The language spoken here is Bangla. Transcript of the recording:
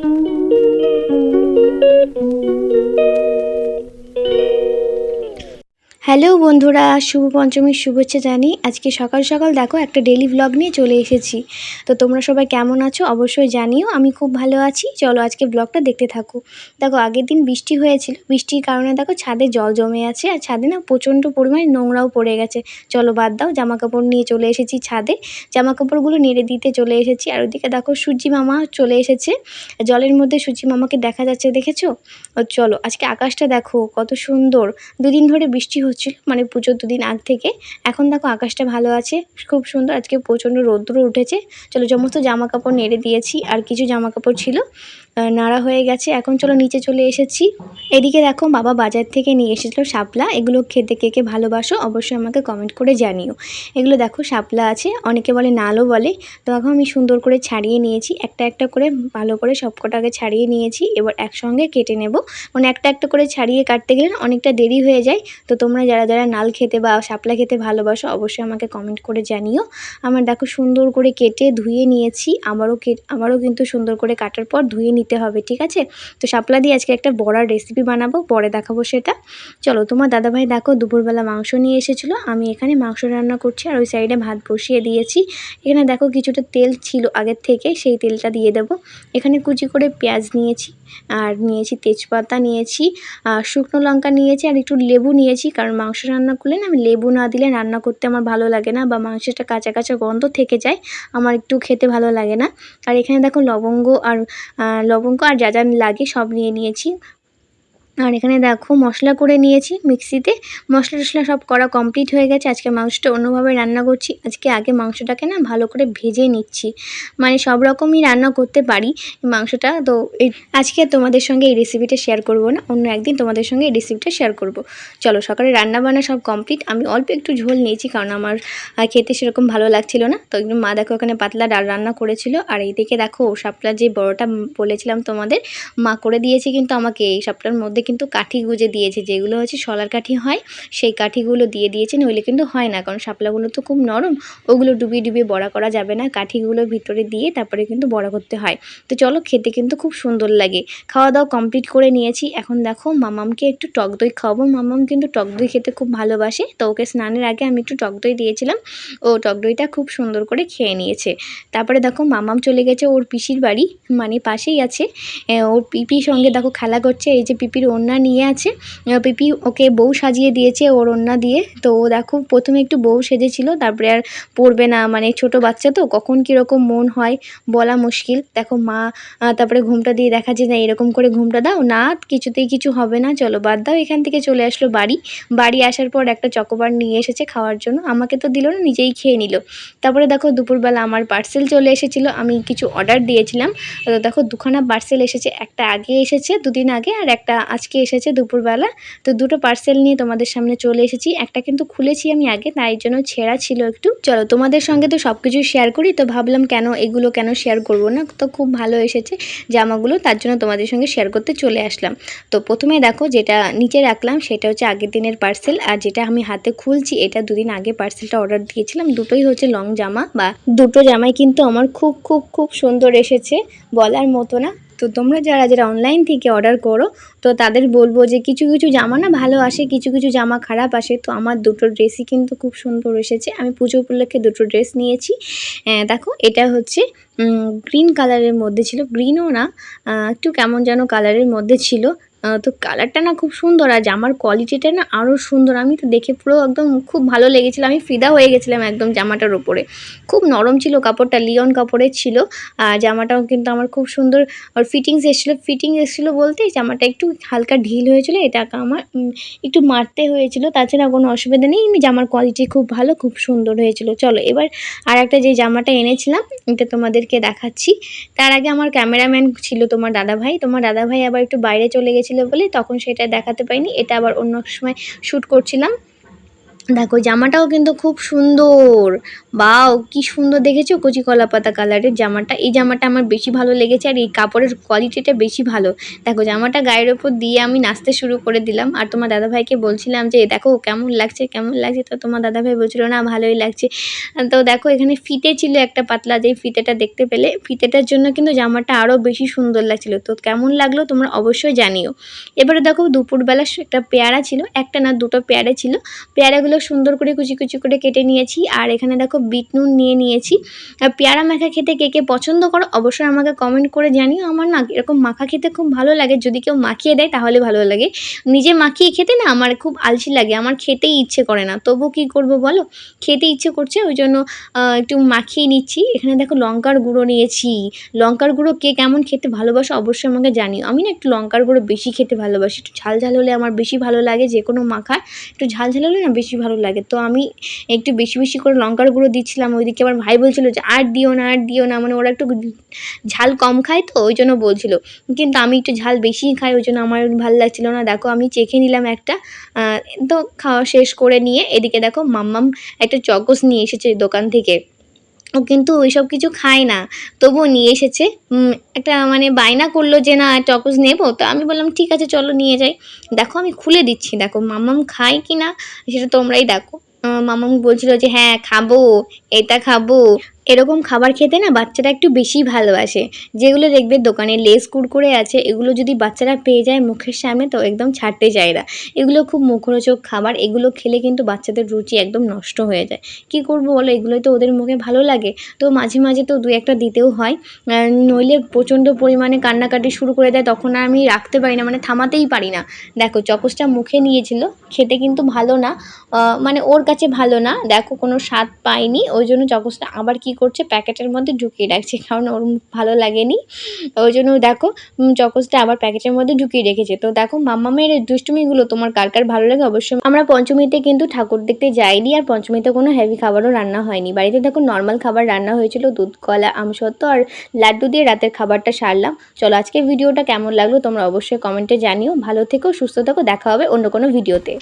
thank you. হ্যালো বন্ধুরা, শুভ পঞ্চমীর শুভেচ্ছা জানি আজকে সকাল সকাল দেখো একটা ডেলি ব্লগ নিয়ে চলে এসেছি। তো তোমরা সবাই কেমন আছো অবশ্যই জানিও, আমি খুব ভালো আছি। চলো আজকে ব্লগটা দেখতে থাকো। দেখো, আগের দিন বৃষ্টি হয়েছিল। বৃষ্টির কারণে দেখো ছাদে জল জমে আছে আর ছাদে না প্রচণ্ড পরিমাণে নোংরাও পড়ে গেছে। চলো বাদ দাও জামা কাপড় নিয়ে চলে এসেছি ছাদে। জামা কাপড়গুলো নেড়ে দিতে চলে এসেছি আর ওদিকে দেখো সূর্যি মামা চলে এসেছে। জলের মধ্যে সূর্যি মামাকে দেখা যাচ্ছে, দেখেছ? চলো, আজকে আকাশটা দেখো কত সুন্দর। দুদিন ধরে বৃষ্টি হচ্ছিল মানে পুজোর দুদিন আগ থেকে। এখন দেখো আকাশটা ভালো আছে, খুব সুন্দর। আজকে প্রচণ্ড রৌদ্র উঠেছে। চলো, সমস্ত জামা কাপড় নেড়ে দিয়েছি, আর কিছু জামা কাপড় ছিল। নাড়া হয়ে গেছে। এখন চলো নিচে চলে এসেছি। এদিকে দেখো বাবা বাজার থেকে নিয়ে এসেছিল শাপলা। এগুলো খেতে কে কে ভালোবাসো অবশ্যই আমাকে কমেন্ট করে জানিও। এগুলো দেখো শাপলা আছে, অনেকে বলে নালও বলে। তো এখন আমি সুন্দর করে ছাড়িয়ে নিয়েছি, একটা একটা করে ভালো করে সবকটাকে ছাড়িয়ে নিয়েছি। এবার একসঙ্গে কেটে নেব। মানে একটা একটা করে ছাড়িয়ে কাটতে গেলে অনেকটা দেরি হয়ে যায়। তো তোমরা যারা যারা নাল খেতে বা শাপলা খেতে ভালোবাসো অবশ্যই আমাকে কমেন্ট করে জানিও। আমার দেখো সুন্দর করে কেটে ধুয়ে নিয়েছি। আবারও আবারও কিন্তু সুন্দর করে কাটার পর ধুয়ে নিতে হবে, ঠিক আছে? তো শাপলা দিয়ে আজকে একটা বড়ার রেসিপি বানাবো, পরে দেখাবো সেটা। চলো, তোমার দাদাভাই দেখো দুপুরবেলা মাংস নিয়ে এসেছিল, আমি এখানে মাংস রান্না করছি আর ওই সাইডে ভাত বসিয়ে দিয়েছি। এখানে দেখো কিছুটা তেল ছিল আগের থেকে, সেই তেলটা দিয়ে দেবো। এখানে কুচি করে পেঁয়াজ নিয়েছি আর নিয়েছি তেজপাতা নিয়েছি, আর শুকনো লঙ্কা নিয়েছি, আর একটু লেবু নিয়েছি, কারণ মাংস রান্না করলে না আমি লেবু না দিলে রান্না করতে আমার ভালো লাগে না বা মাংসটা কাঁচা কাঁচা গন্ধ থেকে যায়, আমার একটু খেতে ভালো লাগে না। আর এখানে দেখো লবঙ্গ আর লবঙ্গ আর যা যা লাগে সব নিয়ে নিয়েছি। আর এখানে দেখো মশলা করে নিয়েছি মিক্সিতে। মশলা টশলা সব করা কমপ্লিট হয়ে গেছে। আজকে মাংসটা অন্যভাবে রান্না করছি। আজকে আগে মাংসটাকে না ভালো করে ভেজে নিচ্ছি। মানে সব রকমই রান্না করতে পারি মাংসটা। তো আজকে তোমাদের সঙ্গে এই রেসিপিটা শেয়ার করব না। অন্য একদিন তোমাদের সঙ্গে এই রেসিপিটা শেয়ার করব। চলো, সকালে রান্না বান্না সব কমপ্লিট আমি অল্প একটু ঝোল নিয়েছি কারণ আমার খেতে সেরকম ভালো লাগছিল না। তো একদম মা দেখো ওখানে পাতলা ডাল রান্না করেছিল। আর এই এইদিকে দেখো শাপলা যে বড়টা বলেছিলাম তোমাদের, মা করে দিয়েছে কিন্তু আমাকে এই সাপটার মধ্যে কিন্তু কাঠি গুজে দিয়েছে, যেগুলো হচ্ছে শলার কাঠি হয়, সেই কাঠিগুলো দিয়ে দিয়েছে নইলে কিন্তু হয় না, কারণ শাপলাগুলো তো খুব নরম, ওগুলো ডুবিয়ে ডুবিয়ে বড়া করা যাবে না, কাঠিগুলো ভিতরে দিয়ে তারপরে কিন্তু বড়া করতে হয়। তো চলো খেতে কিন্তু খুব সুন্দর লাগে। খাওয়া দাওয়া কমপ্লিট করে নিয়েছি, এখন দেখো মামামকে একটু টক দই খাওয়াবো। মামাম কিন্তু টক দই খেতে খুব ভালোবাসে, তো ওকে স্নানের আগে আমি একটু টক দই দিয়েছিলাম, ও টক দইটা খুব সুন্দর করে খেয়ে নিয়েছে। তারপরে দেখো মামাম চলে গেছে ওর পিসির বাড়ি মানে পাশেই আছে ওর পিপির সঙ্গে দেখো খেলা করছে, এই যে পিপির ওড়না নিয়ে আছে। পিপি ওকে বউ সাজিয়ে দিয়েছে ওর ওড়না দিয়ে। তো ও দেখো, প্রথমে একটু বউ সেজেছিল, তারপরে আর পড়বে না। মানে ছোট বাচ্চা তো, কখন কীরকম মন হয় বলা মুশকিল। দেখো মা তারপরে ঘুমটা দিয়ে দেখা যায় না, এরকম করে ঘুমটা দাও। না, কিছুতেই কিছু হবে না। চলো, বাদ দাও। এখান থেকে চলে আসলো বাড়ি। বাড়ি আসার পর একটা চকোবার নিয়ে এসেছে খাওয়ার জন্য। আমাকে তো দিল না, নিজেই খেয়ে নিল। তারপরে দেখো, দুপুরবেলা আমার পার্সেল চলে এসেছিল। আমি কিছু অর্ডার দিয়েছিলাম। তো দেখো, দুখানা পার্সেল এসেছে। একটা আগে এসেছে, দুদিন আগে, আর একটা আজকে এসেছে দুপুরবেলা। তো দুটো পার্সেল নিয়ে তোমাদের সামনে চলে এসেছি। একটা কিন্তু খুলেছি আমি আগে, তাই জন্য ছেঁড়া ছিল একটু। চলো, তোমাদের সঙ্গে তো সব কিছু শেয়ার করি, তো ভাবলাম কেন এগুলো কেন শেয়ার করব না? তো খুব ভালো এসেছে জামাগুলো, তার জন্য তোমাদের সঙ্গে শেয়ার করতে চলে আসলাম। তো প্রথমে দেখো যেটা নিচে রাখলাম, সেটা হচ্ছে আগের দিনের পার্সেল আর যেটা আমি হাতে খুলছি, এটা দুদিন আগে পার্সেলটা অর্ডার দিয়েছিলাম। দুটোই হচ্ছে লং জামা, বা দুটো জামাই কিন্তু আমার খুব খুব খুব সুন্দর এসেছে, বলার মতো না। তো তোমরা যারা যারা অনলাইন থেকে অর্ডার করো, তো তাদের বলব যে কিছু কিছু জামা না ভালো আসে, কিছু কিছু জামা খারাপ আসে। তো আমার দুটো ড্রেসই কিন্তু খুব সুন্দর এসেছে। আমি পুজো উপলক্ষে দুটো ড্রেস নিয়েছি। দেখো, এটা হচ্ছে গ্রিন কালারের মধ্যে ছিল। গ্রিনও না একটু কেমন যেন কালারের মধ্যে ছিল। তো কালারটা না খুব সুন্দর, আর জামার কোয়ালিটিটা না আরও সুন্দর। আমি তো দেখে পুরো একদম খুব ভালো লেগেছিলো। আমি ফিদা হয়ে গেছিলাম একদম জামাটার ওপরে খুব নরম ছিল কাপড়টা, লিওন কাপড়ের ছিল। আর জামাটাও কিন্তু আমার খুব সুন্দর, আর ফিটিংস এসেছিল। ফিটিংস এসেছিল বলতে জামাটা একটু হালকা ঢিল হয়েছিল, এটা আমার একটু মারতে হয়েছিল। তাছাড়া কোনো অসুবিধা নেই আমি জামার কোয়ালিটি খুব ভালো, খুব সুন্দর হয়েছিল। চলো, এবার আর একটা যে জামাটা এনেছিলাম, এটা তোমাদেরকে দেখাচ্ছি। তার আগে আমার ক্যামেরাম্যান ছিল তোমার দাদাভাই। তোমার দাদাভাই আবার একটু বাইরে চলে গেছিল বলে তখন সেটা দেখাতে পাইনি এটা আবার অন্য সময় শ্যুট করছিলাম। দেখো জামাটাও কিন্তু খুব সুন্দর। বাও, কি সুন্দর দেখেছ? কচি কলা পাতা কালারের জামাটা। এই জামাটা আমার বেশি ভালো লেগেছে আর এই কাপড়ের কোয়ালিটিটা বেশি ভালো। দেখো, জামাটা গায়ের ওপর দিয়ে আমি নাচতে শুরু করে দিলাম। আর তোমার দাদাভাইকে বলছিলাম যে, দেখো, কেমন লাগছে কেমন লাগছে? তো তোমার দাদাভাই বলছিল, না, ভালোই লাগছে। তো দেখো, এখানে ফিতে ছিল একটা পাতলা, যেই ফিতেটা দেখতে পেলে। ফিতেটার জন্য কিন্তু জামাটা আরও বেশি সুন্দর লাগছিল। তো কেমন লাগল তোমরা অবশ্যই জানিও। এবারে দেখো, দুপুরবেলা একটা পেয়ারা ছিল। একটা না, দুটো পেয়ারা ছিল। পেয়ারাগুলো সুন্দর করে কুচি কুচি করে কেটে নিয়েছি। আর এখানে দেখো বিট নুন নিয়ে নিয়েছি। আর পেয়ারা মাখা খেতে কে কে পছন্দ করো অবশ্যই আমাকে কমেন্ট করে জানিও। আমার না এরকম মাখা খেতে খুব ভালো লাগে। যদি কেউ মাখিয়ে দেয় তাহলে ভালো লাগে। নিজে মাখিয়ে খেতে না আমার খুব আলসি লাগে। আমার খেতেই ইচ্ছে করে না। তবু কি করব বলো? খেতে ইচ্ছে করছে, ওই জন্য একটু মাখিয়ে নিচ্ছি। এখানে দেখো লঙ্কার গুঁড়ো নিয়েছি। লঙ্কার গুঁড়ো কে কেমন খেতে ভালোবাসো অবশ্যই আমাকে জানিও। আমি না একটু লঙ্কার গুঁড়ো বেশি খেতে ভালোবাসি। একটু ঝাল ঝাল হলে আমার বেশি ভালো লাগে যে কোনো মাখার। একটু ঝাল ঝাল হলে না বেশি ভালো লাগে। তো আমি একটু বেশি বেশি করে লঙ্কার গুঁড়ো দিচ্ছিলাম, ওইদিকে আমার ভাই বলছিল যে, আর দিও না, আর দিও না। মানে ওরা একটু ঝাল কম খায় তো, ওই জন্য বলছিল। কিন্তু আমি একটু ঝাল বেশিই খাই, ওই জন্য আমার ভালো লাগছিল না। দেখো, আমি চেখে নিলাম একটা তো খাওয়া শেষ করে নিয়ে, এদিকে দেখো মাম্মাম একটা চকোস নিয়ে এসেছে দোকান থেকে। ও কিন্তু ওইসব কিছু খায় না। তবুও নিয়ে এসেছে। একটা মানে বায়না করল যে, না, টকস নেব। তো আমি বললাম, ঠিক আছে, চলো নিয়ে যাই। দেখো, আমি খুলে দিচ্ছি। দেখো, মামাম খায় কি না সেটা তোমরাই দেখো। মামাম বলছিল যে হ্যাঁ খাব, এটা খাব। এরকম খাবার খেতে না বাচ্চারা একটু বেশি ভালোবাসে। যেগুলো দেখবে দোকানে লেস কুড়কুড়ে আছে, এগুলো যদি বাচ্চারা পেয়ে যায় মুখের সামনে তো একদম ছাড়তে চায় না। এগুলো খুব মুখরোচক খাবার, এগুলো খেলে কিন্তু বাচ্চাদের রুচি একদম নষ্ট হয়ে যায়। কি করব বলো? এগুলোই তো ওদের মুখে ভালো লাগে। তো মাঝে মাঝে তো দু একটা দিতেও হয়। নইলে প্রচণ্ড পরিমাণে কান্নাকাটি শুরু করে দেয়, তখন আর আমি রাখতে পারি না মানে থামাতেই পারি না। দেখো চকসটা মুখে নিয়েছিল, খেতে কিন্তু ভালো না। মানে ওর কাছে ভালো না। দেখো, কোনো স্বাদ পায়নি ওই জন্য চকসটা আবার কি করছে, প্যাকেটের মধ্যে ঢুকিয়ে রাখছে, কারণ ওর ভালো লাগেনি। ওই জন্য দেখো চকসটা আবার প্যাকেটের মধ্যে ঢুকিয়ে রেখেছে। তো দেখো, মাম্মামের দুষ্টুমিগুলো, তোমার কার কার ভালো লাগে? অবশ্যই আমরা পঞ্চমীতে কিন্তু ঠাকুর দেখতে যাইনি, আর পঞ্চমীতে কোনো হেভি খাবারও রান্না হয়নি। বাড়িতে দেখো নর্মাল খাবার রান্না হয়েছিল, দুধ, কলা আমসত্ত্ব আর লাড্ডু দিয়ে রাতের খাবারটা সারলাম। চলো আজকে ভিডিওটা কেমন লাগল তোমরা অবশ্যই কমেন্টে জানিও। ভালো থেকো, সুস্থ থেকো, দেখা হবে অন্য কোনো ভিডিওতে।